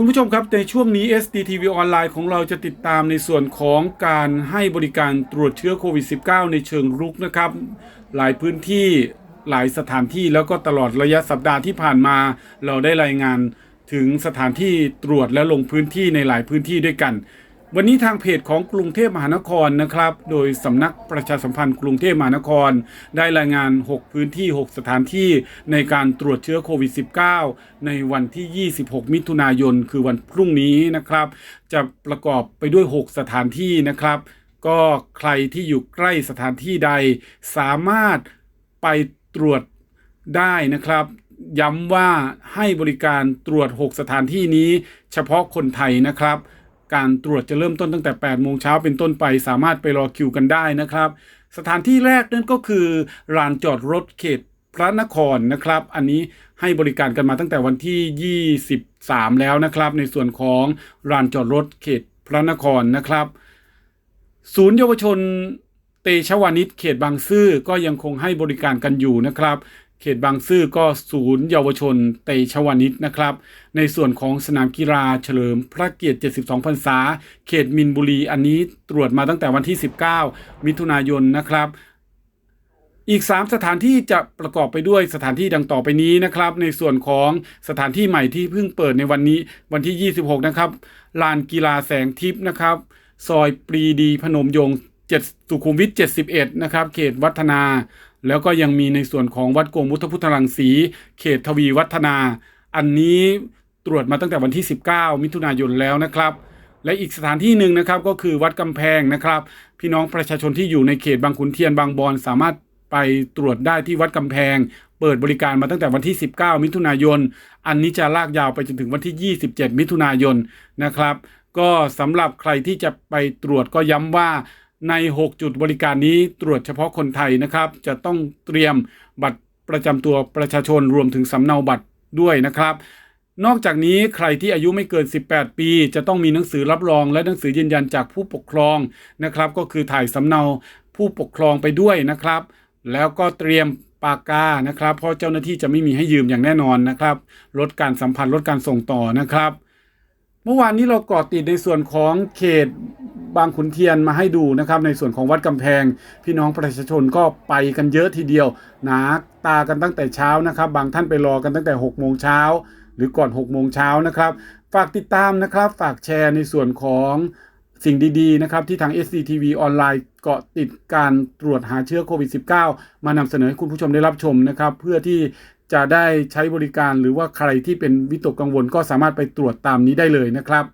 คุณผู้ชมครับ ในช่วงนี้ SDTV ออนไลน์ของเราจะติดตามในส่วนของการให้บริการตรวจเชื้อโควิด -19 ในเชิงรุกนะครับ หลายพื้นที่หลายสถานที่แล้วก็ตลอดระยะสัปดาห์ที่ผ่านมา เราได้รายงานถึงสถานที่ตรวจและลงพื้นที่ในหลายพื้นที่ด้วยกัน วันนี้ทางเพจของกรุงเทพมหานครนะครับ โดยสำนักประชาสัมพันธ์กรุงเทพมหานคร ได้รายงาน 6 พื้นที่ 6 สถานที่ในการตรวจเชื้อโควิด -19 ในวันที่ 26 มิถุนายน คือวันพรุ่งนี้นะครับ จะประกอบไปด้วย 6 สถานที่นะครับ ก็ใครที่อยู่ใกล้สถานที่ใด สามารถไปตรวจได้นะครับย้ำว่าให้บริการตรวจ 6 สถานที่นี้ เฉพาะคนไทยนะครับ การตรวจจะเริ่มต้นตั้งแต่ 8 โมงเช้าเป็นต้นไป สามารถไปรอคิวกันได้นะครับ สถานที่แรกนั่นก็คือลานจอดรถเขตพระนครนะครับ อันนี้ให้บริการกันมาตั้งแต่วันที่ 23 แล้วนะครับ ในส่วนของลานจอดรถเขตพระนครนะครับ ศูนย์เยาวชนเตชะวานิชเขตบางซื่อก็ยังคงให้บริการกันอยู่นะครับ เขตบางซื่อก็ศูนย์เยาวชนเตชะวานิชนะครับ ในส่วนของสนามกีฬาเฉลิมพระเกียรติ 72 พรรษา เขตมินบุรีอันนี้ตรวจมาตั้งแต่วันที่ 19 มิถุนายนนะครับอีก 3 สถานที่จะประกอบไปด้วยสถานที่ดังต่อไปนี้นะครับ ในส่วนของสถานที่ใหม่ที่เพิ่งเปิดในวันนี้วันที่ 26 นะครับลานกีฬาแสงทิพย์นะครับ ซอยปรีดีพนมยงค์7สุขุมวิท 71 นะครับ เขตวัฒนา แล้วก็ยังมีในส่วนของวัดโกมุทพุทธรังสี เขตทวีวัฒนา อันนี้ตรวจมาตั้งแต่วันที่ 19 มิถุนายนแล้วนะครับ และอีกสถานที่หนึ่งนะครับก็คือวัดกำแพงนะครับ พี่น้องประชาชนที่อยู่ในเขตบางขุนเทียนบางบอนสามารถไปตรวจได้ที่วัดกำแพง เปิดบริการมาตั้งแต่วันที่ 19 มิถุนายน อันนี้จะลากยาวไปจนถึงวันที่ 27 มิถุนายนนะครับ ก็สำหรับใครที่จะไปตรวจก็ย้ำว่า ใน 6 จุดบริการนี้ตรวจเฉพาะคนไทยนะครับ จะต้องเตรียมบัตรประจำตัวประชาชนรวมถึงสำเนาบัตรด้วยนะครับ นอกจากนี้ใครที่อายุไม่เกิน 18 ปี จะต้องมีหนังสือรับรอง และหนังสือยืนยันจากผู้ปกครองนะครับ ก็คือถ่ายสำเนาผู้ปกครองไปด้วยนะครับ แล้วก็เตรียมปากกานะครับ เพราะเจ้าหน้าที่จะไม่มีให้ยืมอย่างแน่นอนนะครับ ลดการสัมพันธ์ลดการส่งต่อนะครับ เมื่อวานนี้เราเกาะติดในส่วนของเขต บางขุนเทียนมาให้ดูนะครับในส่วนของวัดกำแพง พี่น้องประชาชนก็ไปกันเยอะทีเดียวหนาตากันตั้งแต่เช้านะครับ บางท่านไปรอกันตั้งแต่6โมงเช้าหรือก่อน6โมงเช้านะครับ ฝากติดตามนะครับ ฝากแชร์ในส่วนของสิ่งดีๆนะครับที่ทาง SCTV ออนไลน์เกาะติดการตรวจหาเชื้อโควิด -19 มานำเสนอให้คุณผู้ชมได้รับชมนะครับ เพื่อที่จะได้ใช้บริการหรือว่าใครที่เป็นวิตกกังวลก็สามารถไปตรวจตามนี้ได้เลยนะครับ